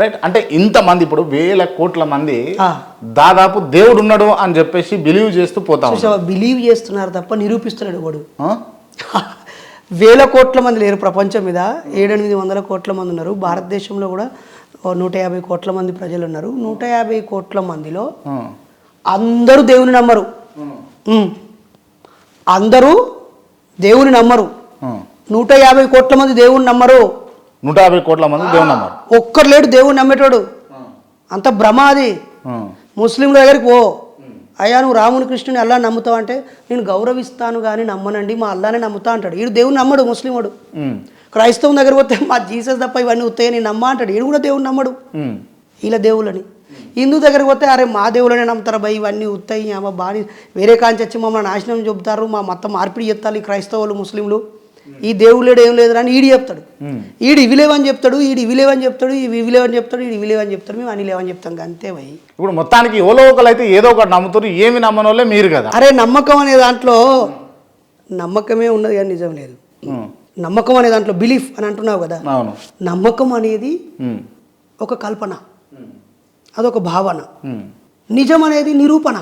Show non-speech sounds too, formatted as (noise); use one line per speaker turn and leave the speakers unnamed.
Right అంటే ఇంతమంది ఇప్పుడు వేల కోట్ల మంది. దాదాపు దేవుడు ఉన్నాడు అని చెప్పేసి బిలీవ్ చేస్తూ పోతా
బిలీవ్ చేస్తున్నారు తప్ప నిరూపిస్తున్నాడు వాడు? (laughs) వేల కోట్ల మంది లేరు ప్రపంచం మీద. ఏడెనిమిది వందల కోట్ల మంది ఉన్నారు. భారతదేశంలో కూడా నూట యాభై కోట్ల మంది ప్రజలు ఉన్నారు. నూట యాభై కోట్ల మందిలో. అందరూ దేవుని నమ్మరు. అందరూ దేవుని నమ్మరు. నూట యాభై కోట్ల మంది దేవుని నమ్మరు.
నూట యాభై కోట్ల మంది దేవుడు నమ్మారు
ఒక్కరు లేడు దేవుని నమ్మేటోడు. అంత భ్రమ అది. ముస్లింల దగ్గరికి పో. అయ్యా నువ్వు రాముని కృష్ణుని అల్లా నమ్ముతావు అంటే నేను గౌరవిస్తాను కానీ నమ్మనండి మా అల్లానే నమ్ముతా అంటాడు. వీడు దేవుని నమ్మడు ముస్లింవాడు
ఉమ్.
క్రైస్తవం దగ్గరికి పోతే మా జీసస్ తప్ప ఇవన్నీ ఉత్తాయి నేను నమ్మా అంటాడు. వీడు కూడా దేవుని నమ్మడు. వీళ్ళ దేవుళ్ళని. హిందూ దగ్గరికి పోతే అరే మా దేవుళ్ళనే నమ్ముతారు భయ్? ఇవన్నీ ఉత్తాయి అమ్మ బాని వేరే కాంచి వచ్చి మమ్మల్ని నాశనం చెబుతారు మా మొత్తం మార్పిడి చెప్తారు ఈ క్రైస్తవులు ముస్లింలు. ఈ దేవుళ్ళేడు ఏం లేదు అని ఈడు చెప్తాడు. ఈడు ఇవి లేవని చెప్తాడు ఈడు ఇవి లేవని చెప్తాడు ఇవి ఇవి లేవని చెప్తాడు ఈడు ఇవి లేవని చెప్తాడు మేము అని లేవని చెప్తాం అంతే భయ్.
ఇప్పుడు మొత్తానికి ఎవరో ఒకరు అయితే ఏదో ఒకటి నమ్ముతారు ఏమి నమ్మని వాళ్ళే మీరు కదా.
అరే నమ్మకం అనే దాంట్లో నమ్మకమే ఉన్నది కానీ నిజం లేదు. నమ్మకం అనే దాంట్లో బిలీఫ్ అని అంటున్నావు కదా. నమ్మకం అనేది. ఒక కల్పన. అదొక భావన. నిజం అనేది నిరూపణ.